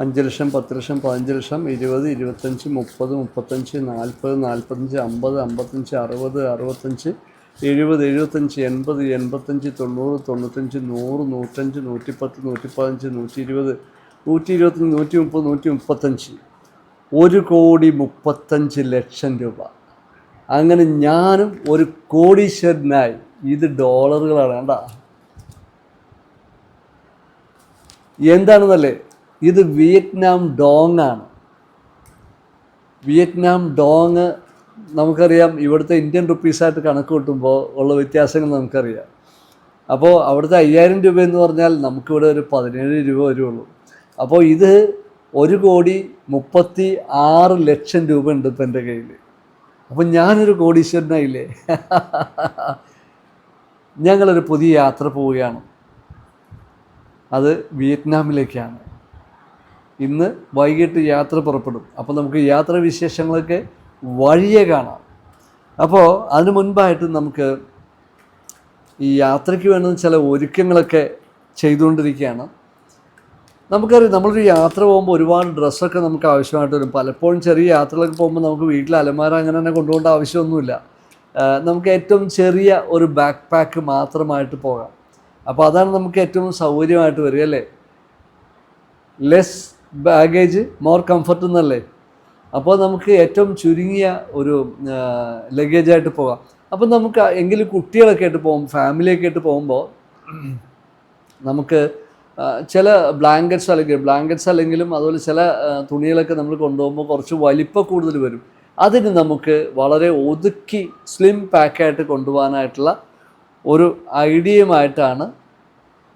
അഞ്ച് ലക്ഷം പത്ത് ലക്ഷം പതിനഞ്ച് ലക്ഷം ഇരുപത് ഇരുപത്തഞ്ച് മുപ്പത് മുപ്പത്തഞ്ച് നാൽപ്പത് നാൽപ്പത്തഞ്ച് അമ്പത് അമ്പത്തഞ്ച് അറുപത് അറുപത്തഞ്ച് എഴുപത് എഴുപത്തഞ്ച് എൺപത് എൺപത്തഞ്ച് തൊണ്ണൂറ് തൊണ്ണൂറ്റഞ്ച് നൂറ് നൂറ്റഞ്ച് നൂറ്റിപ്പത്ത് നൂറ്റിപ്പതിനഞ്ച് നൂറ്റി ഇരുപത് നൂറ്റി ഇരുപത്തഞ്ച് നൂറ്റി മുപ്പത് നൂറ്റി മുപ്പത്തഞ്ച് ഒരു കോടി മുപ്പത്തഞ്ച് ലക്ഷം രൂപ. അങ്ങനെ ഞാനും ഒരു കോടീശ്വരനായി. ഇത് ഡോളറുകളാണ് വേണ്ട എന്താണെന്നല്ലേ? ഇത് വിയറ്റ്നാം ഡോങ് ആണ്. വിയറ്റ്നാം ഡോങ് നമുക്കറിയാം ഇവിടുത്തെ ഇന്ത്യൻ റുപ്പീസായിട്ട് കണക്ക് കൂട്ടുമ്പോൾ ഉള്ള വ്യത്യാസങ്ങൾ നമുക്കറിയാം. അപ്പോൾ അവിടുത്തെ അയ്യായിരം രൂപ എന്ന് പറഞ്ഞാൽ നമുക്കിവിടെ ഒരു പതിനേഴ് രൂപ വരുള്ളൂ അപ്പോൾ ഇത് ഒരു കോടി മുപ്പത്തി ആറ് ലക്ഷം രൂപ ഉണ്ട് ഇപ്പം എന്റെ കയ്യിൽ അപ്പം ഞാനൊരു കോടീശ്വരനായില്ലേ? ഞങ്ങളൊരു പുതിയ യാത്ര പോവുകയാണ്. അത് വിയറ്റ്നാമിലേക്കാണ്. ഇന്ന് വൈകിട്ട് യാത്ര പുറപ്പെടും. അപ്പോൾ നമുക്ക് യാത്രാ വിശേഷങ്ങളൊക്കെ വഴിയെ കാണാം. അപ്പോൾ അതിനു മുൻപായിട്ട് നമുക്ക് ഈ യാത്രയ്ക്ക് വേണ്ടുന്ന ചില ഒരുക്കങ്ങളൊക്കെ ചെയ്തുകൊണ്ടിരിക്കുകയാണ്. നമുക്കറിയാം നമ്മളൊരു യാത്ര പോകുമ്പോൾ ഒരുപാട് ഡ്രസ്സൊക്കെ നമുക്ക് ആവശ്യമായിട്ട് വരും. പലപ്പോഴും ചെറിയ യാത്രകളൊക്കെ പോകുമ്പോൾ നമുക്ക് വീട്ടിൽ അലമാര അങ്ങനെ തന്നെ കൊണ്ടുപോകേണ്ട ആവശ്യമൊന്നുമില്ല. നമുക്ക് ഏറ്റവും ചെറിയ ഒരു ബാക്ക് പാക്ക് മാത്രമായിട്ട് പോകാം. അപ്പോൾ അതാണ് നമുക്ക് ഏറ്റവും സൗകര്യമായിട്ട് വരിക അല്ലേ? ലെസ് ബാഗേജ് മോർ കംഫർട്ട് എന്നല്ലേ? അപ്പോൾ നമുക്ക് ഏറ്റവും ചുരുങ്ങിയ ഒരു ലഗേജായിട്ട് പോകാം. അപ്പോൾ നമുക്ക് എങ്കിലും കുട്ടികളൊക്കെ ആയിട്ട് പോകും ഫാമിലിയൊക്കെ ആയിട്ട് പോകുമ്പോൾ നമുക്ക് ചില ബ്ലാങ്കറ്റ്സ് അല്ലെങ്കിൽ ബ്ലാങ്കറ്റ്സ് അല്ലെങ്കിലും അതുപോലെ ചില തുണികളൊക്കെ നമ്മൾ കൊണ്ടുപോകുമ്പോൾ കുറച്ച് വലിപ്പം കൂടുതൽ വരും. അതിന് നമുക്ക് വളരെ ഒതുക്കി സ്ലിം പാക്കായിട്ട് കൊണ്ടുപോകാനായിട്ടുള്ള ഒരു ഐഡിയയുമായിട്ടാണ്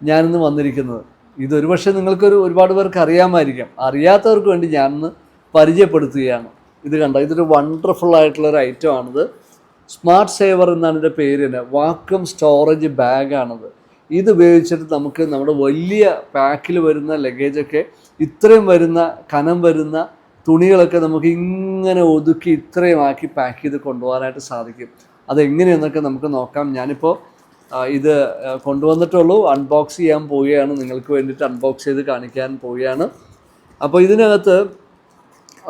ഞാനിന്ന് വന്നിരിക്കുന്നത്. ഇതൊരു പക്ഷേ നിങ്ങൾക്കൊരു ഒരുപാട് പേർക്ക് അറിയാമായിരിക്കാം. അറിയാത്തവർക്ക് വേണ്ടി ഞാനിന്ന് പരിചയപ്പെടുത്തുകയാണ്. ഇത് കണ്ട? ഇതൊരു വണ്ടർഫുൾ ആയിട്ടുള്ള ഒരു ഐറ്റം ആണിത്. സ്മാർട്ട് സേവർ എന്നാണ് ഇതിന്റെ പേര് തന്നെ. വാക്വം സ്റ്റോറേജ് ബാഗാണിത് ഇത് ഉപയോഗിച്ചിട്ട് നമുക്ക് നമ്മുടെ വലിയ പാക്കിൽ വരുന്ന ലഗേജൊക്കെ ഇത്രയും വരുന്ന കനം വരുന്ന തുണികളൊക്കെ നമുക്ക് ഇങ്ങനെ ഒതുക്കി ഇത്രയും ആക്കി പാക്ക് ചെയ്ത് കൊണ്ടുപോകാനായിട്ട് സാധിക്കും. അതെങ്ങനെയെന്നൊക്കെ നമുക്ക് നോക്കാം. ഞാനിപ്പോൾ ഇത് കൊണ്ടുവന്നിട്ടുള്ളൂ. അൺബോക്സ് ചെയ്യാൻ പോവുകയാണ്. നിങ്ങൾക്ക് വേണ്ടിയിട്ട് അൺബോക്സ് ചെയ്ത് കാണിക്കാൻ പോവുകയാണ്. അപ്പോൾ ഇതിനകത്ത്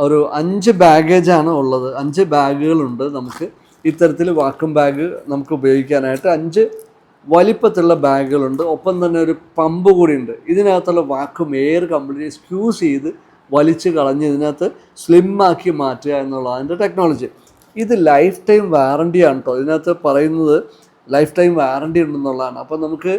ഒരു അഞ്ച് ബാഗേജാണ് ഉള്ളത്. അഞ്ച് ബാഗുകളുണ്ട് നമുക്ക്. ഇത്തരത്തിൽ വാക്കും ബാഗ് നമുക്ക് ഉപയോഗിക്കാനായിട്ട് അഞ്ച് വലിപ്പത്തിലുള്ള ബാഗുകളുണ്ട്. ഒപ്പം തന്നെ ഒരു പമ്പ് കൂടി ഉണ്ട് ഇതിനകത്തുള്ള വാക്കും എയർ കംപ്ലീറ്റ് സ്ക്യൂസ് ചെയ്ത് വലിച്ച് കളഞ്ഞ് ഇതിനകത്ത് സ്ലിം ആക്കി മാറ്റുക എന്നുള്ളതാണ് അതിന്റെ ടെക്നോളജി ഇത് ലൈഫ് ടൈം വാറണ്ടിയാണ് കേട്ടോ ഇതിനകത്ത് പറയുന്നത് ലൈഫ് ടൈം വാറണ്ടി ഉണ്ടെന്നുള്ളതാണ്. അപ്പോൾ നമുക്ക്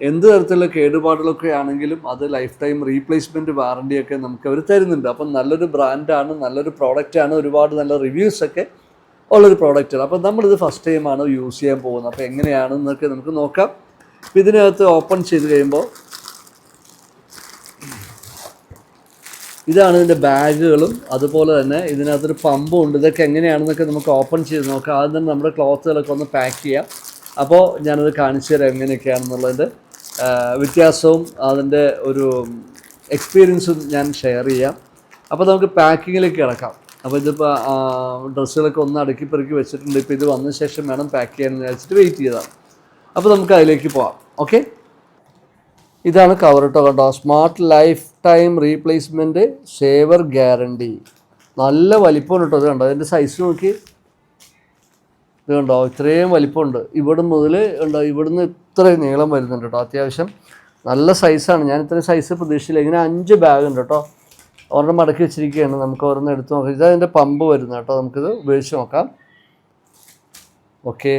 എന്ത് തരത്തിലുള്ള കേടുപാടുകളൊക്കെ ആണെങ്കിലും അത് ലൈഫ് ടൈം റീപ്ലേസ്മെന്റ് വാറണ്ടിയൊക്കെ നമുക്ക് അവർ തരുന്നുണ്ട്. അപ്പം നല്ലൊരു ബ്രാൻഡാണ് നല്ലൊരു പ്രോഡക്റ്റാണ് ഒരുപാട് നല്ല റിവ്യൂസൊക്കെ ഉള്ളൊരു പ്രോഡക്റ്റാണ് അപ്പം നമ്മളിത് ഫസ്റ്റ് ടൈമാണ് യൂസ് ചെയ്യാൻ പോകുന്നത്. അപ്പോൾ എങ്ങനെയാണെന്നൊക്കെ നമുക്ക് നോക്കാം. ഇതിനകത്ത് ഓപ്പൺ ചെയ്ത് കഴിയുമ്പോൾ ഇതാണ് ഇതിന്റെ ബാഗുകളും അതുപോലെ തന്നെ ഇതിനകത്തൊരു പമ്പും ഉണ്ട്. ഇതൊക്കെ എങ്ങനെയാണെന്നൊക്കെ നമുക്ക് ഓപ്പൺ ചെയ്ത് നോക്കാം. ആദ്യം തന്നെ നമ്മുടെ ക്ലോത്തുകളൊക്കെ ഒന്ന് പാക്ക് ചെയ്യാം. അപ്പോൾ ഞാനത് കാണിച്ചു തരാം എങ്ങനെയൊക്കെയാണെന്നുള്ളതിന്റെ വ്യത്യാസവും അതിന്റെ ഒരു എക്സ്പീരിയൻസും ഞാൻ ഷെയർ ചെയ്യാം. അപ്പോൾ നമുക്ക് പാക്കിങ്ങിലേക്ക് കിടക്കാം. അപ്പോൾ ഇതിപ്പോൾ ഡ്രസ്സുകളൊക്കെ ഒന്ന് അടുക്കി പെറുക്കി വെച്ചിട്ടുണ്ട്. ഇപ്പോൾ ഇത് വന്ന ശേഷം വേണം പാക്ക് ചെയ്യാൻ വിചാരിച്ചിട്ട് വെയിറ്റ് ചെയ്താണ്. അപ്പോൾ നമുക്ക് അതിലേക്ക് പോവാം. ഓക്കെ? ഇതാണ് കവർ കേട്ടോ കണ്ടോ? Smart life time replacement saver guarantee. നല്ല വലിപ്പം കേട്ടോ അത് കണ്ടോ? അതിന്റെ സൈസ് നോക്കി. ഇത് കണ്ടോ ഇത്രയും വലിപ്പമുണ്ട്. ഇവിടെ മുതൽ ഉണ്ടോ? ഇവിടുന്ന് ഇത്രയും നീളം വരുന്നുണ്ട് കേട്ടോ അത്യാവശ്യം. നല്ല സൈസാണ് ഞാൻ ഇത്രയും സൈസ് പ്രതീക്ഷിച്ചില്ല. ഇങ്ങനെ അഞ്ച് ബാഗ് ഉണ്ട് കേട്ടോ. ഒരെണ്ണം മടക്കി വെച്ചിരിക്കുകയാണ്. നമുക്ക് ഒരെണ്ണം എടുത്ത് നോക്കാം. ഇതതിന്റെ പമ്പ് വരുന്നത് കേട്ടോ. നമുക്കിത് ഉപയോഗിച്ച് നോക്കാം. ഓക്കെ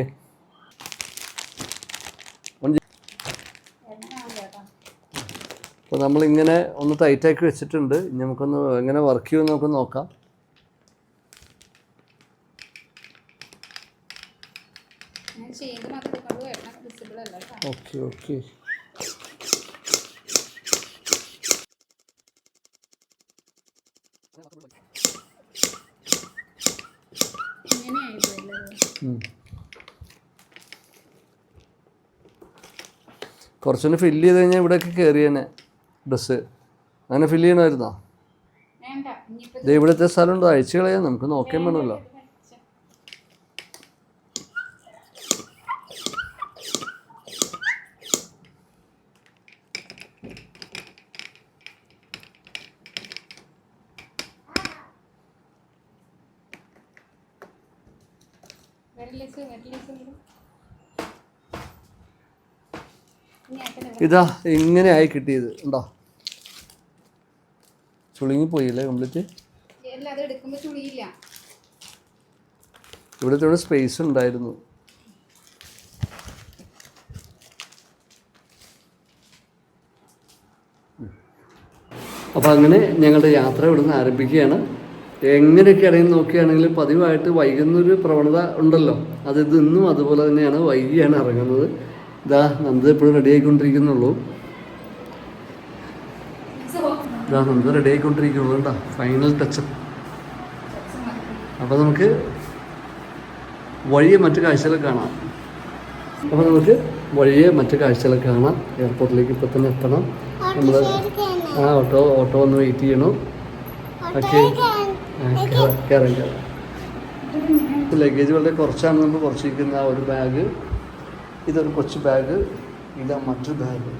അപ്പോൾ നമ്മളിങ്ങനെ ഒന്ന് ടൈറ്റാക്കി വെച്ചിട്ടുണ്ട്. ഇനി നമുക്കൊന്ന് എങ്ങനെ വർക്ക് ചെയ്യുമെന്ന് നമുക്ക് നോക്കാം ഞാൻ ചെയ്ത് മാത്രം കൊണ്ട് വരണം വിസിബിൾ അല്ല കേട്ടോ ഓക്കെ. കുറച്ചൊന്ന് ഫില്ല് ചെയ്ത് കഴിഞ്ഞാൽ ഇവിടെയൊക്കെ കയറിയേനെ ഡ്രസ്സ് അങ്ങനെ ഫില്ല് ചെയ്യണമായിരുന്നോ? വേണ്ട സ്ഥലം ഉണ്ടോ ഇവിടുത്തെ സ്ഥലമുണ്ടോ അയച്ചു കളയാൻ നമുക്ക് നോക്കാൻ വേണമല്ലോ. ഇതാ ഇങ്ങനെ ആയി കിട്ടിയത്. ഉണ്ടോ ചുളുങ്ങിപ്പോയില്ലേ കംപ്ലീറ്റ് ഇവിടുത്തെ ഇവിടെ സ്പേസ് ഉണ്ടായിരുന്നു. അപ്പോൾ അങ്ങനെ ഞങ്ങളുടെ യാത്ര ഇവിടുന്ന് ആരംഭിക്കുകയാണ്. എങ്ങനെയൊക്കെ ഇടയിൽ നോക്കുകയാണെങ്കിൽ പതിവായിട്ട് വൈകുന്നൊരു പ്രവണത ഉണ്ടല്ലോ. അത് ഇതിന്നും ഇന്നും അതുപോലെ തന്നെയാണ്. വൈകിയാണ് ഇറങ്ങുന്നത്. ഇതാ നന്ദ എപ്പോഴും റെഡി ആയിക്കൊണ്ടിരിക്കുന്നുള്ളൂ. ഇതാ നന്ദ റെഡി ആയിക്കൊണ്ടിരിക്കുന്നുള്ളൂ കേട്ടോ ഫൈനൽ ടച്ച് അപ്പോൾ നമുക്ക് വഴിയെ മറ്റു കാഴ്ചകൾ കാണാം. അപ്പോൾ നമുക്ക് വഴിയെ മറ്റു കാഴ്ചകൾ കാണാം. എയർപോർട്ടിലേക്ക് ഇപ്പോൾ തന്നെ എത്തണം. നമ്മൾ ആ ഓട്ടോ ഓട്ടോ ഒന്ന് വെയിറ്റ് ചെയ്യണം. ഓക്കെ കയറാം കയറാം ലഗേജ് വളരെ കുറച്ചാണ് നമ്മൾ കുറച്ചിരിക്കുന്ന ആ ഒരു ബാഗ് ഇതൊരു കൊച്ചു ബാഗ് ഇതാ മറ്റൊരു ബാഗ്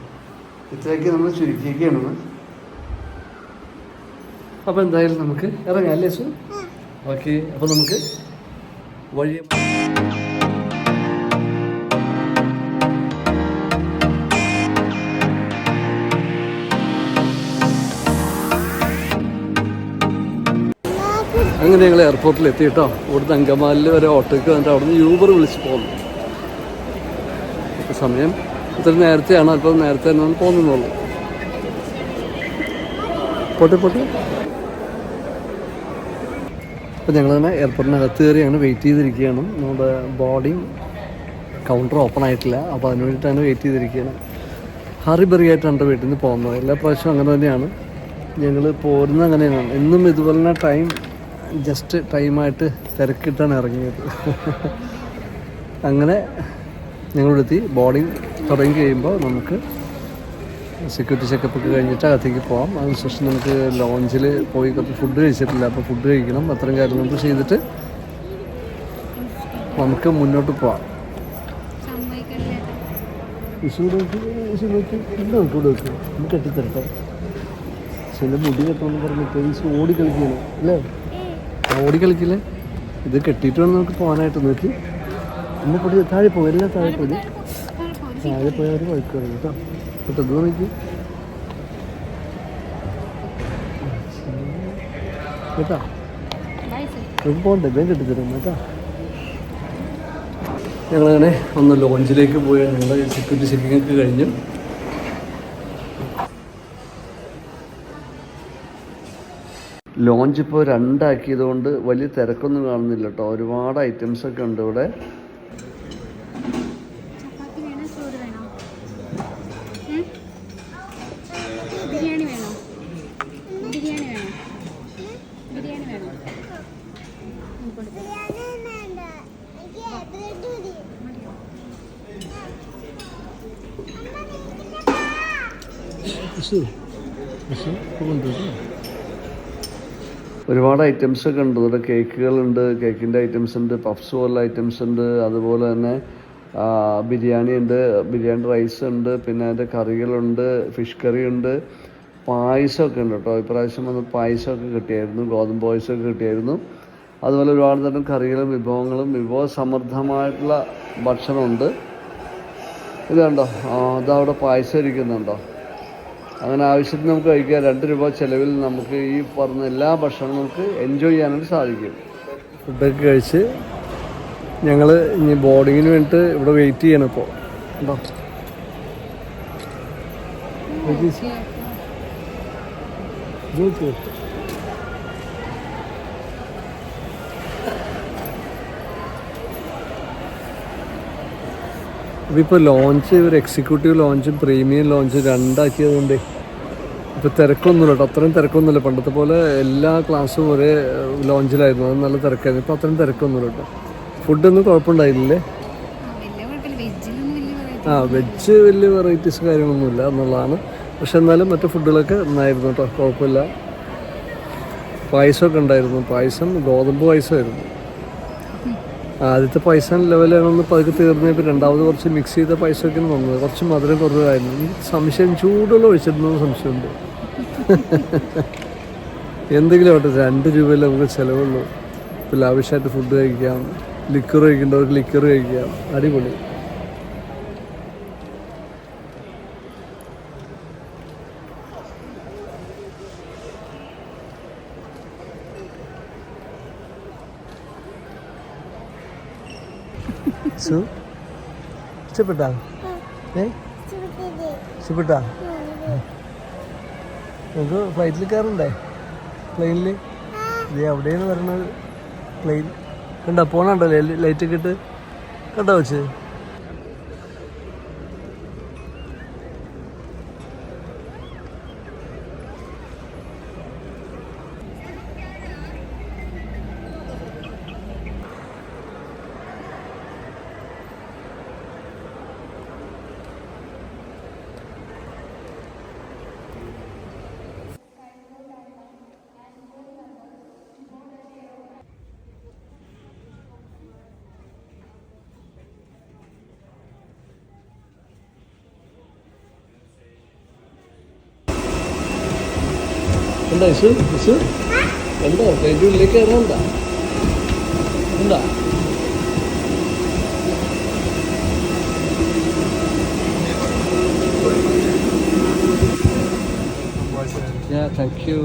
ഇത്രയൊക്കെ നമ്മൾ ചുരുക്കിയൊക്കെയാണ് അപ്പോൾ എന്തായാലും നമുക്ക് ഇറങ്ങാം അല്ലേ സു? ഓക്കെ അപ്പോൾ നമുക്ക് വഴിയെ അങ്ങനെ ഞങ്ങൾ എയർപോർട്ടിൽ എത്തി കേട്ടോ ഇവിടുന്ന് അങ്കമാലിൽ വരെ ഓട്ടോയ്ക്ക് വന്നിട്ട് അവിടുന്ന് യൂബർ വിളിച്ച് പോകുന്നു സമയം ഇത്ര നേരത്തെയാണ്. അല്പം നേരത്തെ തന്നെ പോകുന്നുള്ളൂ പോട്ടെ പോട്ടെ. അപ്പോൾ തന്നെ എയർപോർട്ടിനകത്ത് കയറി അങ്ങനെ വെയിറ്റ് ചെയ്തിരിക്കുകയാണ്. നമ്മുടെ ബോർഡിങ് കൗണ്ടർ ഓപ്പൺ ആയിട്ടില്ല. അപ്പോൾ അതിന് വേണ്ടിയിട്ടാണ് വെയിറ്റ് ചെയ്തിരിക്കുകയാണ്. ഹറി ഹറിബറി ആയിട്ടാണ് വീട്ടിൽ നിന്ന് പോകുന്നത്. എല്ലാ പ്രാവശ്യവും അങ്ങനെ തന്നെയാണ്. ഞങ്ങൾ പോരുന്നത് അങ്ങനെയാണ്. എന്നും ഇതുപോലെ തന്നെ ടൈം ജസ്റ്റ് ടൈമായിട്ട് തിരക്കിട്ടാണ് ഇറങ്ങിയത്. അങ്ങനെ ഞങ്ങളിവിടെത്തി. ബോർഡിങ് തുടങ്ങി കഴിയുമ്പോൾ നമുക്ക് സെക്യൂരിറ്റി ചെക്കപ്പ് ഒക്കെ കഴിഞ്ഞിട്ട് അകത്തേക്ക് പോകാം അതിനുശേഷം നമുക്ക് ലോഞ്ചിൽ പോയി കുറച്ച് ഫുഡ് കഴിച്ചിട്ടില്ല. അപ്പോൾ ഫുഡ് കഴിക്കണം. അത്രയും കാര്യം നമുക്ക് ചെയ്തിട്ട് നമുക്ക് മുന്നോട്ട് പോവാം. കെട്ടിത്തരട്ടെ. ചില മുടി കെട്ടണമെന്ന് പറഞ്ഞിട്ട് വിഷു ഓടി കളിക്കുകയാണ്. അല്ലേ? ഓടി കളിക്കില്ല ഇത് കെട്ടിയിട്ട് വേണം നമുക്ക് പോകാനായിട്ട് നോക്കി. എന്നെ പൊടി താഴെ പോകും എല്ലാം താഴെ പോയി. താഴെ പോയാൽ അവർ വഴുക്കും കേട്ടോ. കേട്ടോ ഇത് നോക്കി. കേട്ടോ? നമുക്ക് പോകണ്ടേ? വേഗം കെട്ടിത്തരും കേട്ടോ. ഞങ്ങളങ്ങനെ ഒന്ന് ലോഞ്ചിലേക്ക് പോയി. ഞങ്ങൾ സെക്യൂരിറ്റി ചെക്കിങ്ങൊക്കെ കഴിഞ്ഞു. ലോഞ്ച് ഇപ്പോൾ രണ്ടാക്കിയത് കൊണ്ട് വലിയ തിരക്കൊന്നും കാണുന്നില്ല കേട്ടോ ഒരുപാട് ഐറ്റംസ് ഒക്കെ ഉണ്ട് ഇവിടെ. ചപ്പാത്തി വേണോ? ചോറ് വേണോ ഉം? ബിരിയാണി വേണോ ബിരിയാണി വേണോ ബിരിയാണി വേണോ ഉം, കൊടുക്ക്. മതിയോ? ഒരുപാട് ഐറ്റംസ് ഒക്കെ ഉണ്ട്. ഇവിടെ കേക്കുകളുണ്ട് കേക്കിന്റെ ഐറ്റംസ് ഉണ്ട് പഫ്സ് പോലുള്ള ഐറ്റംസ് ഉണ്ട്. അതുപോലെ തന്നെ ബിരിയാണി ഉണ്ട് ബിരിയാണി റൈസ് ഉണ്ട് പിന്നെ അതിന്റെ കറികളുണ്ട് ഫിഷ് കറി ഉണ്ട്. പായസമൊക്കെ ഉണ്ട് കേട്ടോ. ഇപ്രാവശ്യം വന്ന് പായസമൊക്കെ കിട്ടിയായിരുന്നു ഗോതമ്പ് പായസമൊക്കെ കിട്ടിയായിരുന്നു. അതുപോലെ ഒരുപാട് തരം കറികളും വിഭവങ്ങളും വിഭവ സമൃദ്ധമായിട്ടുള്ള ഭക്ഷണമുണ്ട്. ഇത് കണ്ടോ? അവിടെ പായസം ഇരിക്കുന്നുണ്ടോ? അങ്ങനെ ആവശ്യത്തിന് നമുക്ക് കഴിക്കാം. രണ്ട് രൂപ ചിലവിൽ നമുക്ക് ഈ പറഞ്ഞ എല്ലാ ഭക്ഷണവും നമുക്ക് എൻജോയ് ചെയ്യാനായിട്ട് സാധിക്കും. ഫുഡൊക്കെ കഴിച്ച് ഞങ്ങൾ ഇനി ബോർഡിങ്ങിന് വേണ്ടിയിട്ട് ഇവിടെ വെയിറ്റ് ചെയ്യണം ഇപ്പോൾ ഉണ്ടോ? അപ്പോൾ ഇപ്പോൾ ലോഞ്ച് ഒരു എക്സിക്യൂട്ടീവ് ലോഞ്ചും പ്രീമിയം ലോഞ്ചും രണ്ടാക്കിയതുകൊണ്ട് ഇപ്പോൾ തിരക്കൊന്നുമില്ല കേട്ടോ അത്രയും തിരക്കൊന്നുമില്ല. പണ്ടത്തെ പോലെ എല്ലാ ക്ലാസ്സും ഒരേ ലോഞ്ചിലായിരുന്നു അത് നല്ല തിരക്കായിരുന്നു. ഇപ്പോൾ അത്രയും തിരക്കൊന്നുമില്ല കേട്ടോ ഫുഡൊന്നും കുഴപ്പമുണ്ടായില്ലേ ആ വെജ് വലിയ വെറൈറ്റീസ് കാര്യങ്ങളൊന്നുമില്ല എന്നുള്ളതാണ്. പക്ഷെ എന്നാലും മറ്റു ഫുഡുകളൊക്കെ നന്നായിരുന്നു കേട്ടോ കുഴപ്പമില്ല. പായസമൊക്കെ ഉണ്ടായിരുന്നു. പായസം ഗോതമ്പ് പായസമായിരുന്നു. ആദ്യത്തെ പൈസ ലെവലാണെന്ന് പതുക്കെ തീർന്നപ്പോൾ രണ്ടാമത് കുറച്ച് മിക്സ് ചെയ്ത പൈസ ഒക്കെ വന്നത്. കുറച്ച് മധുരം കുറവായിരുന്നു. സംശയം ചൂടുള്ള ഒഴിച്ചിരുന്നു സംശയമുണ്ട്. എന്തെങ്കിലും ആവട്ടെ രണ്ട് രൂപയിൽ നമുക്ക് ചിലവുള്ളൂ. ഇപ്പോൾ ലാവിഷായിട്ട് ഫുഡ് കഴിക്കാം ലിക്വർ കഴിക്കേണ്ടവർക്ക് ലിക്വർ കഴിക്കാം. അടിപൊളി സു ഇഷ്ടപ്പെട്ടാ? ഏ? ഇഷ്ടപ്പെട്ടാ? നമുക്ക് ഫ്ലൈറ്റിൽ കയറണ്ടേ പ്ലെയിനിൽ ഇത് എവിടെയാണ് പറയുന്നത് പ്ലെയിൻ കണ്ടോ പോണുണ്ടോ? ലൈറ്റ് ഒക്കെ ഇട്ട്. കണ്ടോ വെച്ച് എന്താ ഇഷു ഇഷു എന്താ പ്ലെയിന്റെ ഉള്ളിലേക്ക് കയറണ്ട. എന്താ Yeah, thank you.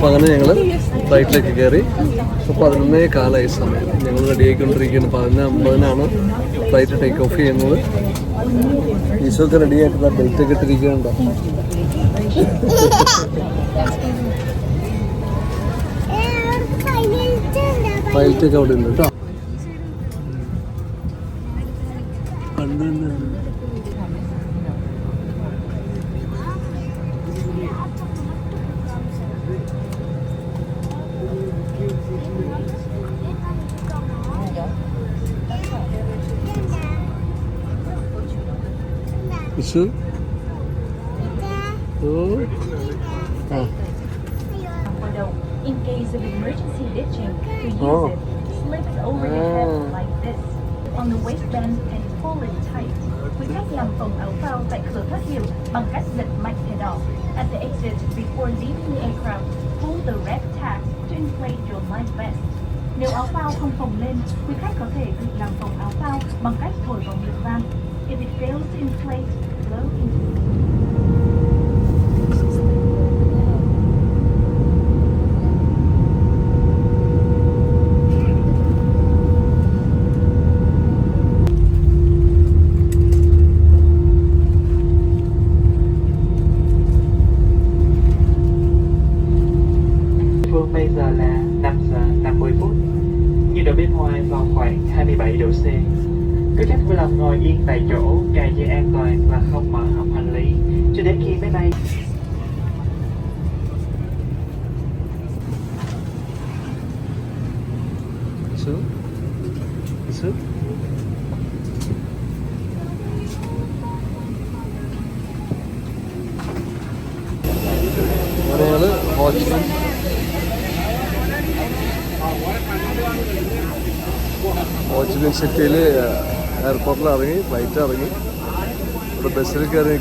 അപ്പോൾ അങ്ങനെ ഞങ്ങൾ ഫ്ലൈറ്റിലേക്ക് കയറി. അപ്പോൾ പതിനൊന്നേ കാലമായി സമയം. ഞങ്ങൾ റെഡി ആയിക്കൊണ്ടിരിക്കുകയാണ് പതിനൊന്ന് അമ്പതിനാണ് ഫ്ലൈറ്റ് ടേക്ക് ഓഫ് ചെയ്യുന്നത്. ഈശോക്ക് റെഡി ആയിട്ട് ബെൽറ്റ് ഒക്കെ ഇട്ടിരിക്കുന്നുണ്ടോ? ഫ്ലൈറ്റ് ഒക്കെ അവിടെ ഉണ്ട് കേട്ടോ কিছু তো হ্যাঁ in case of emergency ditching to use oh. it. Slip it over the head ah. like this. On the waistband and pull it tight. Quý khách làm phồng áo phao tại cửa thoát hiểm bằng cách giật mạnh thẻ. At the exit, before leaving the aircraft, pull the red tag to inflate your life vest. Nếu áo phao không phồng lên, quý khách có thể tự làm phồng áo phao bằng cách thổi vào miệng van. If it fails to inflate, Phương bây giờ là 5 giờ 50 phút. Nhiệt độ bên ngoài vào khoảng 27 độ C cứ thích vui lòng ngồi yên tại chỗ, cài dây an toàn và không mở hộp hành lý, cho đến khi máy bay sướng. Sướng. Buralı Ho Chi Minh Ho Chi Minh City എയർപോർട്ടിൽ ഇറങ്ങി flight ഇറങ്ങി ഇവിടെ ബസ്സിൽ കയറി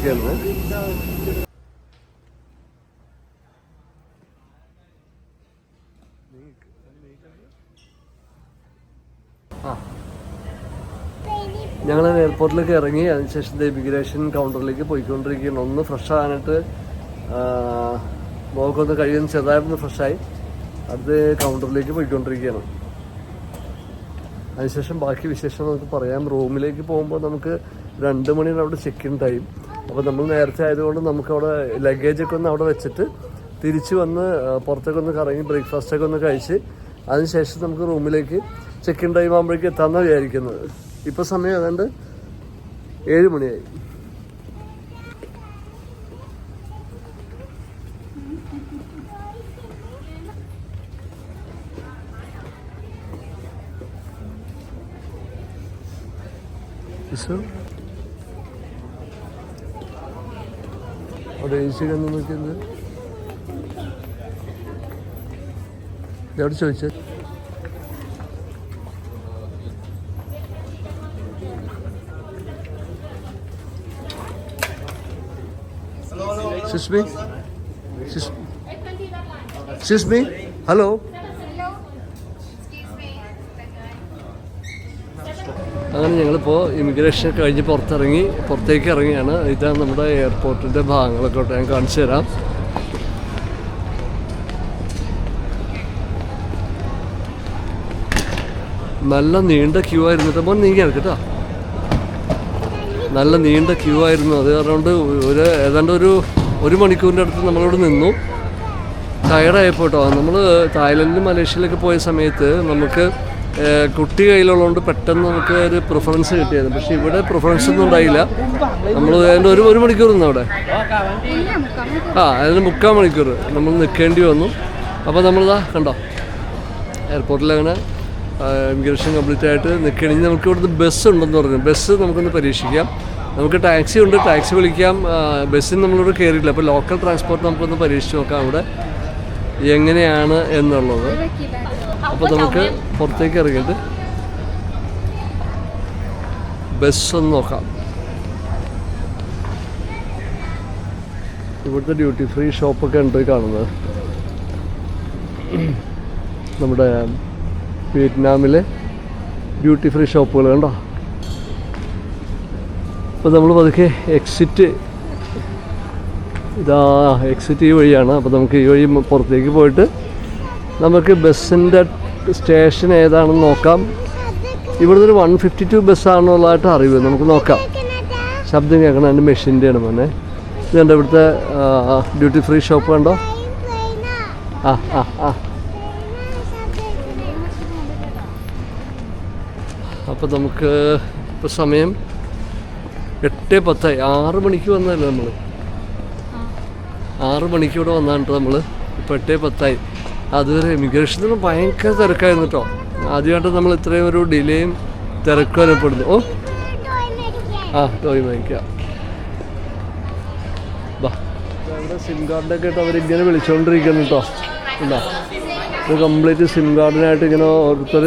ഞങ്ങൾ എയർപോർട്ടിലേക്ക് ഇറങ്ങി. അതിനുശേഷം ഇമിഗ്രേഷൻ കൗണ്ടറിലേക്ക് പോയിക്കൊണ്ടിരിക്കുകയാണ്. ഒന്ന് ഫ്രഷ് ആകാനായിട്ട് മുഖമൊന്ന് കഴിയുന്ന ചെറുതായിട്ടൊന്ന് ഫ്രഷായി അടുത്ത് കൗണ്ടറിലേക്ക് പോയിക്കൊണ്ടിരിക്കുകയാണ്. അതിനുശേഷം ബാക്കി വിശേഷം നമുക്ക് പറയാം. റൂമിലേക്ക് പോകുമ്പോൾ നമുക്ക് രണ്ട് മണിയാണ് അവിടെ ചെക്ക് ഇൻ ടൈം അപ്പോൾ നമ്മൾ നേരത്തെ ആയതുകൊണ്ട് നമുക്ക് അവിടെ ലഗേജൊക്കെ ഒന്ന് അവിടെ വെച്ചിട്ട് തിരിച്ച് വന്ന് പുറത്തൊക്കെ ഒന്ന് കറങ്ങി ബ്രേക്ക്ഫാസ്റ്റൊക്കെ ഒന്ന് കഴിച്ച് അതിനുശേഷം നമുക്ക് റൂമിലേക്ക് ചെക്ക് ഇൻ ടൈം ആകുമ്പോഴേക്കും എത്താമെന്നാണ് വിചാരിക്കുന്നത്. ഇപ്പോൾ സമയം ഏതാണ്ട് ഏഴ് മണിയായി. അവിടെ എ സി കണ്ടു നോക്കിയത് എവിടെ ചോദിച്ചത് Excuse me? Excuse- me? Hello? അങ്ങനെ ഞങ്ങളിപ്പോൾ ഇമിഗ്രേഷൻ കഴിഞ്ഞ് പുറത്തിറങ്ങി പുറത്തേക്ക് ഇറങ്ങിയാണ് ഇതാണ് നമ്മുടെ എയർപോർട്ടിന്റെ ഭാഗങ്ങളൊക്കെ ഞാൻ കാണിച്ചു തരാം. നല്ല നീണ്ട ക്യൂ ആയിരുന്നു. മോൻ നീങ്ങി കേട്ടോ നല്ല നീണ്ട ക്യൂ ആയിരുന്നു. അത് കാരണം ഒരു ഏതാണ്ട് ഒരു ഒരു മണിക്കൂറിന്റെ അടുത്ത് നമ്മളോട് നിന്നു. ടയർഡായപ്പോൾ കേട്ടോ നമ്മൾ തായ്ലൻഡിലും മലേഷ്യയിലൊക്കെ പോയ സമയത്ത് നമുക്ക് കുട്ടി കയ്യിലുള്ളതുകൊണ്ട് പെട്ടെന്ന് നമുക്ക് ഒരു പ്രിഫറൻസ് കിട്ടിയത് പക്ഷെ ഇവിടെ പ്രിഫറൻസ് ഒന്നും ഉണ്ടായില്ല. നമ്മൾ വേണ്ട ഒരു ഒരു മണിക്കൂർ നിന്ന് അവിടെ ആ അതിന് മുക്കാൽ മണിക്കൂർ നമ്മൾ നിൽക്കേണ്ടി വന്നു. അപ്പോൾ നമ്മളിതാ കണ്ടോ? എയർപോർട്ടിൽ അങ്ങനെ ഇമിഗ്രേഷൻ കംപ്ലീറ്റ് ആയിട്ട് നിൽക്കണമെങ്കിൽ നമുക്ക് ഇവിടുന്ന് ബസ് ഉണ്ടെന്ന് പറഞ്ഞു. ബസ് നമുക്കൊന്ന് പരീക്ഷിക്കാം. നമുക്ക് ടാക്സി ഉണ്ട്. ടാക്സി വിളിക്കാം. ബസ്സിന് നമ്മളിവിടെ കയറിയില്ല അപ്പോൾ ലോക്കൽ ട്രാൻസ്പോർട്ട് നമുക്കൊന്ന് പരീക്ഷിച്ച് നോക്കാം അവിടെ. എങ്ങനെയാണ് എന്നുള്ളത്. അപ്പോൾ നമുക്ക് പുറത്തേക്ക് ഇറങ്ങിയിട്ട് ബസ് ഒന്ന് നോക്കാം. ഇവിടുത്തെ ഡ്യൂട്ടി ഫ്രീ ഷോപ്പൊക്കെ ഉണ്ട് കാണുന്നത്. നമ്മുടെ വിയറ്റ്നാമിലെ ഡ്യൂട്ടി ഫ്രീ ഷോപ്പുകൾ കണ്ടോ? അപ്പോൾ നമ്മൾ പതുക്കെ എക്സിറ്റ് ഇതാ എക്സിറ്റ് ഈ വഴിയാണ്. അപ്പോൾ നമുക്ക് ഈ വഴി പുറത്തേക്ക് പോയിട്ട് നമുക്ക് ബസ്സിന്റെ സ്റ്റേഷൻ ഏതാണെന്ന് നോക്കാം. ഇവിടുന്ന് ഒരു വൺ ഫിഫ്റ്റി ടു ബസ്സാണെന്നുള്ളതായിട്ട് അറിവ്. നമുക്ക് നോക്കാം. ശബ്ദം കേൾക്കണം എന്റെ മെഷീന്റെയാണ് മോനെ. ഇതുണ്ട് ഇവിടുത്തെ ഡ്യൂട്ടി ഫ്രീ ഷോപ്പ് കണ്ടോ? ആ ആ ആ. അപ്പോൾ നമുക്ക് ഇപ്പോൾ സമയം എട്ട് പത്തായി. ആറ് മണിക്ക് വന്നതല്ലേ നമ്മൾ ആറ് മണിക്കൂടെ വന്നാണ് നമ്മൾ ഇപ്പോൾ എട്ട് പത്തായി. അതുവരെ ഇമിഗ്രേഷനിൽ ഭയങ്കര തിരക്കായിരുന്നു കേട്ടോ. ആദ്യമായിട്ട് നമ്മൾ ഇത്രയും ഒരു ഡിലേയും തിരക്കും അനുഭവപ്പെടുന്നു. ഓ. ആ ടോയ് വാങ്ങിക്കാം ബാ. ഇവിടെ സിം കാർഡൊക്കെ ആയിട്ട് അവരിങ്ങനെ വിളിച്ചുകൊണ്ടിരിക്കുന്നു കേട്ടോ. ഇത് കംപ്ലീറ്റ് സിം കാർഡിനായിട്ട് ഇങ്ങനെ ഓരോരുത്തർ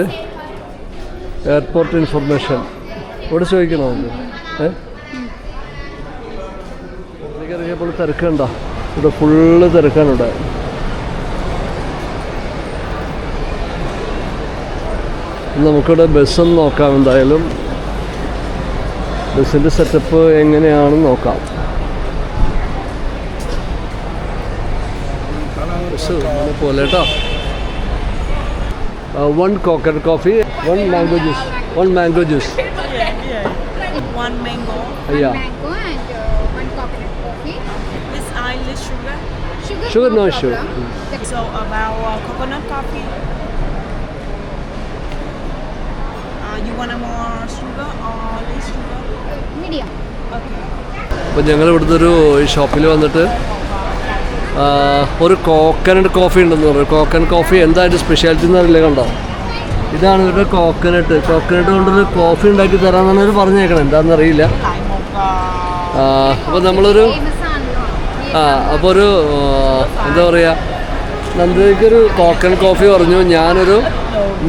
എയർപോർട്ട് ഇൻഫർമേഷൻ ഇവിടെ ചോദിക്കണോ നമുക്ക് ഏ? പുറത്തേക്ക് ഇറങ്ങിയപ്പോൾ തിരക്കുണ്ടോ? ഇവിടെ ഫുള്ള് തിരക്കാണ് ഇവിടെ. നമുക്കിവിടെ ബസ്സൊന്ന് നോക്കാം എന്തായാലും ബസ്സിന്റെ സെറ്റപ്പ് എങ്ങനെയാണെന്ന് നോക്കാം ബസ് പോലെ കേട്ടോ one coconut coffee one mango juice one mango juice One mango അയ്യാ mango and uh, one coconut coffee. with eyeless sugar. Sugar, Sugar, no problem. sugar. The- So about uh, coconut coffee. Uh, you want a more sugar or less sugar? medium. Okay. അപ്പോൾ ഞങ്ങൾ ഇവിടുത്തെ ഒരു ഷോപ്പിൽ വന്നിട്ട് ഒരു coconut coffee ഉണ്ടെന്ന് പറഞ്ഞു coconut coffee എന്താ അതിന്റെ സ്പെഷ്യാലിറ്റി എന്ന് അറിയില്ല കണ്ടോ ഇതാണ് ഇവരുടെ കോക്കനട്ട് കോക്കനട്ട് കൊണ്ടൊരു കോഫി ഉണ്ടാക്കി തരാമെന്നാണ് അവർ പറഞ്ഞേക്കണം എന്താണെന്ന് അറിയില്ല Like mocha. അപ്പോൾ നമ്മളൊരു. ആ അപ്പോൾ ഒരു എന്താ പറയുക നന്ദിക്കൊരു കോക്കനട്ട് കോഫി പറഞ്ഞു ഞാനൊരു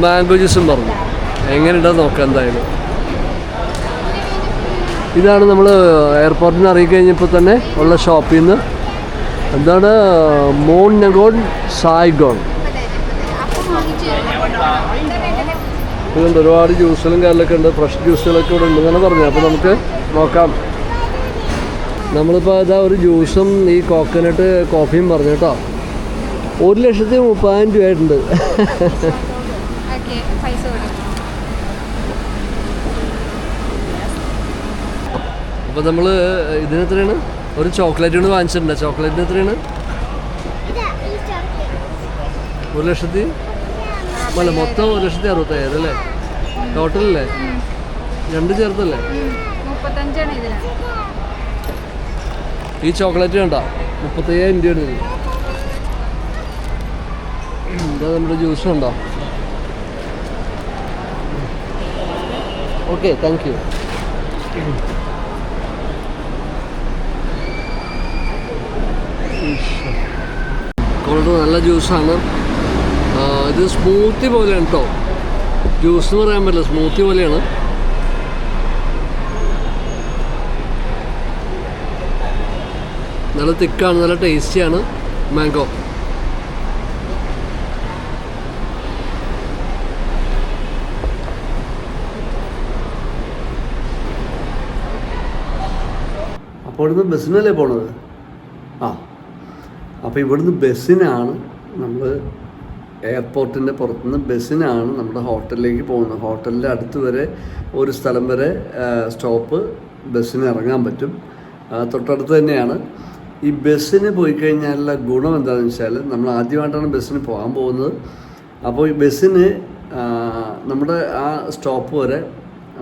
മാംഗോ ജ്യൂസും പറഞ്ഞു എങ്ങനെയുണ്ടെന്ന് നോക്കാം എന്തായാലും. ഇതാണ് നമ്മൾ എയർപോർട്ടിൽ നിന്ന് അറിയിക്കഴിഞ്ഞപ്പോൾ തന്നെ ഉള്ള ഷോപ്പിൽ നിന്ന് എന്താണ് മോൺ നഗോൺ സായ്ഗോൺ? ഇതുണ്ട് ഒരുപാട് ജ്യൂസുകളും കാര്യങ്ങളൊക്കെ ഉണ്ട്. ഫ്രഷ് ജ്യൂസുകളൊക്കെ ഇവിടെ ഉണ്ടെന്നാണ് പറഞ്ഞത്. അപ്പോൾ നമുക്ക് നോക്കാം. നമ്മളിപ്പോൾ ഇതാ ഒരു ജ്യൂസും ഈ കോക്കനട്ട് കോഫിയും പറഞ്ഞു കേട്ടോ. ഒരു ലക്ഷത്തി മുപ്പതിനായിരം രൂപയായിട്ടുണ്ട് Okay, പൈസ കൊടുക്കും അപ്പോൾ നമ്മൾ ഇതിന് എത്രയാണ്? ഒരു ചോക്ലേറ്റ് കൊണ്ട് വാങ്ങിച്ചിട്ടുണ്ട്. ചോക്ലേറ്റിന് എത്രയാണ്? ഒരു ലക്ഷത്തി അല്ല മൊത്തം ഒരു ലക്ഷത്തി അറുപത്തയ്യായിരം അല്ലേ? ടോട്ടലല്ലേ രണ്ട് ചേർത്തല്ലേ? ഈ ചോക്ലേറ്റ് വേണ്ട മുപ്പത്തയ്യായിരം രൂപയാണ് ഇത് എന്താ നമ്മുടെ ജ്യൂസ് ഉണ്ടോ ഓക്കെ താങ്ക് യു വളരെ നല്ല ജ്യൂസാണ്. ഇത് സ്മൂത്തി പോലെയാണ് കേട്ടോ ജ്യൂസ് എന്ന് പറയാൻ പറ്റില്ല സ്മൂത്തി പോലെയാണ്. നല്ല തിക്കാണ് നല്ല ടേസ്റ്റിയാണ് മാംഗോ. അപ്പോൾ ഇന്ന് ബസ്സിനല്ലേ പോണത്? അപ്പോൾ ഇവിടുന്ന് ബസ്സിനാണ് നമ്മൾ എയർപോർട്ടിന്റെ പുറത്തുനിന്ന് ബസ്സിനാണ് നമ്മുടെ ഹോട്ടലിലേക്ക് പോകുന്നത്. ഹോട്ടലിന്റെ അടുത്ത് വരെ ഒരു സ്ഥലം വരെ സ്റ്റോപ്പ് ബസ്സിന് ഇറങ്ങാൻ പറ്റും. തൊട്ടടുത്ത് തന്നെയാണ്. ഈ ബസ്സിന് പോയി കഴിഞ്ഞാലുള്ള ഗുണം എന്താണെന്ന് വെച്ചാൽ നമ്മൾ ആദ്യമായിട്ടാണ് ബസ്സിന് പോകാൻ പോകുന്നത്. അപ്പോൾ ഈ ബസ്സിന് നമ്മുടെ ആ സ്റ്റോപ്പ് വരെ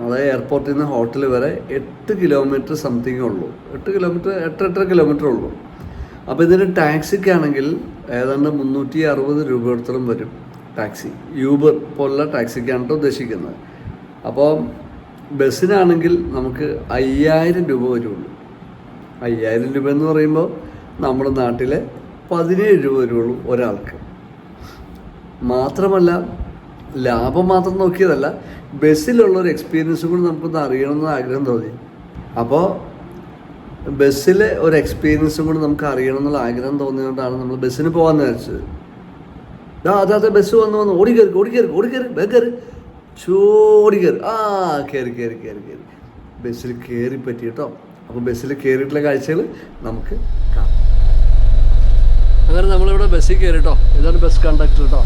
അതായത് എയർപോർട്ടിൽ നിന്ന് ഹോട്ടൽ വരെ എട്ട് കിലോമീറ്റർ സംതിങ് ഉള്ളൂ. എട്ട് കിലോമീറ്റർ എട്ട് എട്ടര കിലോമീറ്റർ ഉള്ളൂ. അപ്പോൾ ഇതിന് ടാക്സിക്കാണെങ്കിൽ ഏതാണ്ട് മുന്നൂറ്റി അറുപത് രൂപയോടത്തോളം വരും ടാക്സി. യൂബർ പോലുള്ള ടാക്സിക്കാണ് കേട്ടോ ഉദ്ദേശിക്കുന്നത്. അപ്പോൾ ബസ്സിനാണെങ്കിൽ നമുക്ക് അയ്യായിരം രൂപ വരുള്ളൂ. അയ്യായിരം രൂപ എന്ന് പറയുമ്പോൾ നമ്മുടെ നാട്ടിലെ പതിനേഴ് രൂപ വരുള്ളൂ ഒരാൾക്ക്. മാത്രമല്ല ലാഭം മാത്രം നോക്കിയതല്ല ബസ്സിലുള്ള ഒരു എക്സ്പീരിയൻസും കൂടി നമുക്കൊന്ന് അറിയണമെന്ന് ആഗ്രഹം തോന്നി. അപ്പോൾ ബസ്സിലെ ഒരു എക്സ്പീരിയൻസും കൂടി നമുക്ക് അറിയണം എന്നുള്ള ആഗ്രഹം തോന്നിയതുകൊണ്ടാണ് നമ്മൾ ബസ്സിന് പോകാൻ വിചാരിച്ചത്. ആ അതെ അതെ ബസ് വന്ന് വന്ന് ഓടി കയറി ഓടി കയറി ചോടി കയറി ആ കയറി കയറി കയറി കയറി ബസ്സിൽ കയറി പറ്റി കേട്ടോ. അപ്പോൾ ബസ്സിൽ കയറിയിട്ടുള്ള കാഴ്ചകൾ നമുക്ക് കാണാം. അങ്ങനെ നമ്മളിവിടെ ബസ്സിൽ കയറി കേട്ടോ. ഇതാണ് ബസ് കണ്ടക്ടർ കേട്ടോ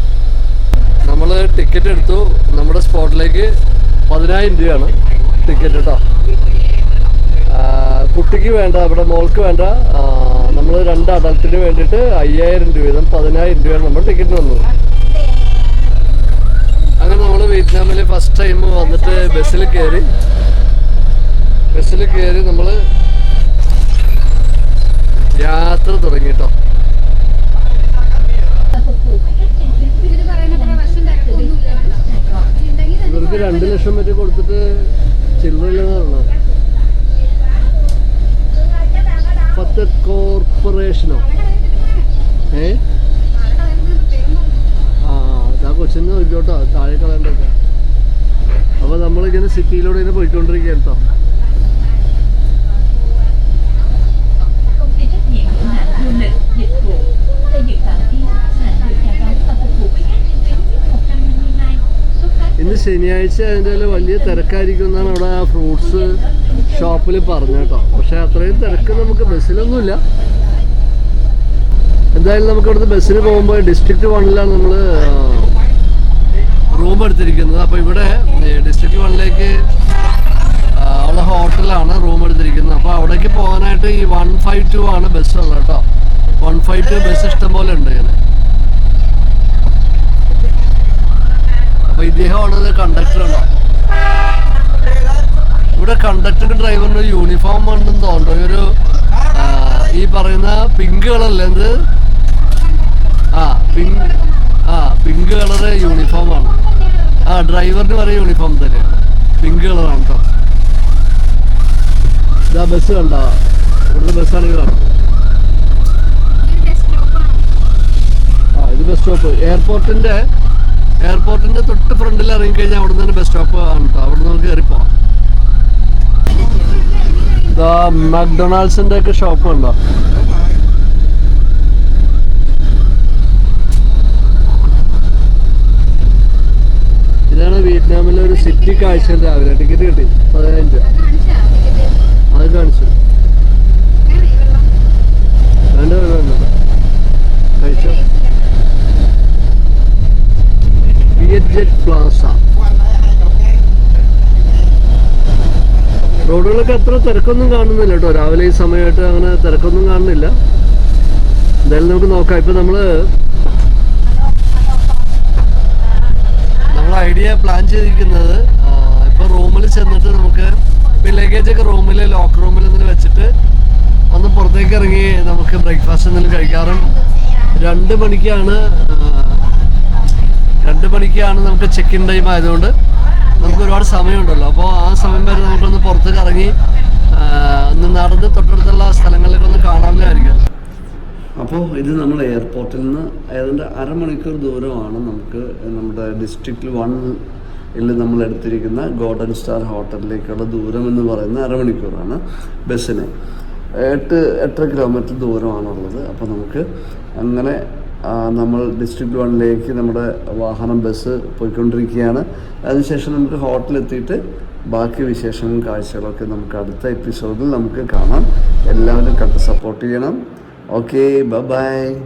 നമ്മൾ ടിക്കറ്റ് എടുത്തു. നമ്മുടെ സ്പോട്ടിലേക്ക് പതിനായിരം രൂപയാണ് ടിക്കറ്റ് കേട്ടോ കുട്ടിക്ക് വേണ്ട അവിടെ മോൾക്ക് വേണ്ട നമ്മൾ രണ്ട് അഡൽട്ടിന് വേണ്ടിയിട്ട് അയ്യായിരം രൂപ വീതം പതിനായിരം രൂപയാണ് നമ്മൾ ടിക്കറ്റ് വന്നത് അങ്ങനെ നമ്മൾ വിയറ്റ്നാമിൽ ഫസ്റ്റ് ടൈം വന്നിട്ട് ബസ്സിൽ കയറി. ബസ്സിൽ കയറി നമ്മൾ യാത്ര തുടങ്ങി കേട്ടോ ഇവർക്ക് രണ്ട് ലക്ഷം വരെ കൊടുത്തിട്ട് ചില്ലറില്ലെന്ന് പത്ത് കോർപ്പറേഷനോ ഏ? ആ ആ കൊച്ചിന് ഇല്ലോട്ടോ താഴെ കളയണ്ടൊക്കെ അപ്പോൾ നമ്മളിങ്ങനെ സിറ്റിയിലൂടെ ഇങ്ങനെ പോയിക്കൊണ്ടിരിക്കുകയാണ് കേട്ടോ công ty trách nhiệm hữu hạn du lịch dịch vụ xây dựng tạm yên sàn được nhà đón và phục vụ với các chuyến tuyến 152 xuất phát ഇന്ന് ശനിയാഴ്ച അതിന്റെ വലിയ തിരക്കായിരിക്കും എന്നാണ് അവിടെ ആ ഫ്രൂട്ട്സ് ഷോപ്പിൽ പറഞ്ഞു കേട്ടോ. പക്ഷേ അത്രയും തിരക്ക് നമുക്ക് ബസ്സിലൊന്നുമില്ല. എന്തായാലും നമുക്ക് ഇവിടുന്ന് ബസ്സിന് പോകുമ്പോൾ ഡിസ്ട്രിക്ട് വണ്ണിലാണ് നമ്മൾ റൂം എടുത്തിരിക്കുന്നത്. അപ്പോൾ ഇവിടെ ഡിസ്ട്രിക്ട് വണ്ണിലേക്ക് ഉള്ള ഹോട്ടലാണ് റൂം എടുത്തിരിക്കുന്നത്. അപ്പോൾ അവിടേക്ക് പോകാനായിട്ട് ഈ വൺ ഫൈവ് ടു ആണ് ബസ് ഉള്ളത് കേട്ടോ. വൺ ഫൈവ് ടു ബസ് ഇഷ്ടം പോലെ ഉണ്ട് ഇങ്ങനെ. അപ്പോൾ ഇദ്ദേഹമാണ് കണ്ടക്ടർ ഉണ്ടോ ഇവിടെ കണ്ടക്ടറും ഡ്രൈവറിനും യൂണിഫോം ഉണ്ടെന്ന് തോന്നുന്നു. ഒരു ഈ പറയുന്ന പിങ്ക് കളറല്ലേ എന്ത് ആ പിങ്ക് ആ പിങ്ക് കളറ് യൂണിഫോമാണ് ആ ഡ്രൈവറിന് വരെ യൂണിഫോം തന്നെയാണ് പിങ്ക് കളറാണ് കേട്ടോ ഇതാ ബസ് കണ്ടോ? ഇവിടുത്തെ ബസ്സാണെങ്കിൽ കാണും ആ ഇത് ബസ് സ്റ്റോപ്പ് എയർപോർട്ടിന്റെ എയർപോർട്ടിന്റെ തൊട്ട് ഫ്രണ്ടിൽ ഇറങ്ങി കഴിഞ്ഞാൽ അവിടെ നിന്ന് ബസ് സ്റ്റോപ്പ് ആണ് കേട്ടോ അവിടെ നിന്ന് നമുക്ക് ഇതാ മക്ഡൊണാൾഡ്സിന്റെ ഒക്കെ ഷോപ്പ് ഉണ്ടോ ഇതാണ് വിയറ്റ്നാമിലെ ഒരു സിറ്റി കാഴ്ച രാവിലെ ടിക്കറ്റ് കിട്ടി. പതിനഞ്ച്. അത് കാണിച്ചു. വേണ്ട വേണ്ട കഴിച്ചോ? പ്ലാസ. റോഡുകളൊക്കെ അത്ര തിരക്കൊന്നും കാണുന്നില്ല കേട്ടോ. രാവിലെ ഈ സമയമായിട്ട് അങ്ങനെ തിരക്കൊന്നും കാണുന്നില്ല. എന്തായാലും നമുക്ക് നോക്കാം. ഇപ്പം നമ്മൾ നമ്മൾ ഐഡിയ പ്ലാൻ ചെയ്തിരിക്കുന്നത് ഇപ്പോൾ റൂമിൽ ചെന്നിട്ട് നമുക്ക് ഇപ്പം ലഗേജ് ഒക്കെ റൂമിൽ ലോക്ക് റൂമിൽ എന്തെങ്കിലും വെച്ചിട്ട് ഒന്ന് പുറത്തേക്ക് ഇറങ്ങി നമുക്ക് ബ്രേക്ക്ഫാസ്റ്റ് എന്തെങ്കിലും കഴിക്കാറും. രണ്ട് മണിക്കാണ് രണ്ട് മണിക്കാണ് നമുക്ക് ചെക്ക് ഇൻ ടൈം ആയതുകൊണ്ട്. നമുക്ക് ഒരുപാട് സമയമുണ്ടല്ലോ. അപ്പോൾ ആ സമയം വരെ നമുക്കൊന്ന് പുറത്തേക്ക് ഇറങ്ങി ഒന്ന് നടന്ന് തൊട്ടടുത്തുള്ള സ്ഥലങ്ങളിലൊക്കെ ഒന്ന് കാണാമെന്നായിരിക്കും അപ്പോൾ ഇത് നമ്മൾ എയർപോർട്ടിൽ നിന്ന് ഏതാണ്ട് അരമണിക്കൂർ ദൂരമാണ് നമുക്ക് നമ്മുടെ ഡിസ്ട്രിക്റ്റ് വണ്ണിൽ നമ്മൾ എടുത്തിരിക്കുന്ന ഗോൾഡൻ സ്റ്റാർ ഹോട്ടലിലേക്കുള്ള ദൂരം എന്ന് പറയുന്നത് അരമണിക്കൂറാണ് ബസ്സിന്. എട്ട് എട്ടര കിലോമീറ്റർ ദൂരമാണുള്ളത്. അപ്പോൾ നമുക്ക് അങ്ങനെ നമ്മൾ ഡിസ്ട്രിക്ട് വണ്ണിലേക്ക് നമ്മുടെ വാഹനം ബസ് പോയിക്കൊണ്ടിരിക്കുകയാണ്. അതിനുശേഷം നമുക്ക് ഹോട്ടലെത്തിയിട്ട് ബാക്കി വിശേഷങ്ങളും കാഴ്ചകളൊക്കെ നമുക്ക് അടുത്ത എപ്പിസോഡിൽ നമുക്ക് കാണാം. എല്ലാവരും കണ്ട് സപ്പോർട്ട് ചെയ്യണം. Okay bye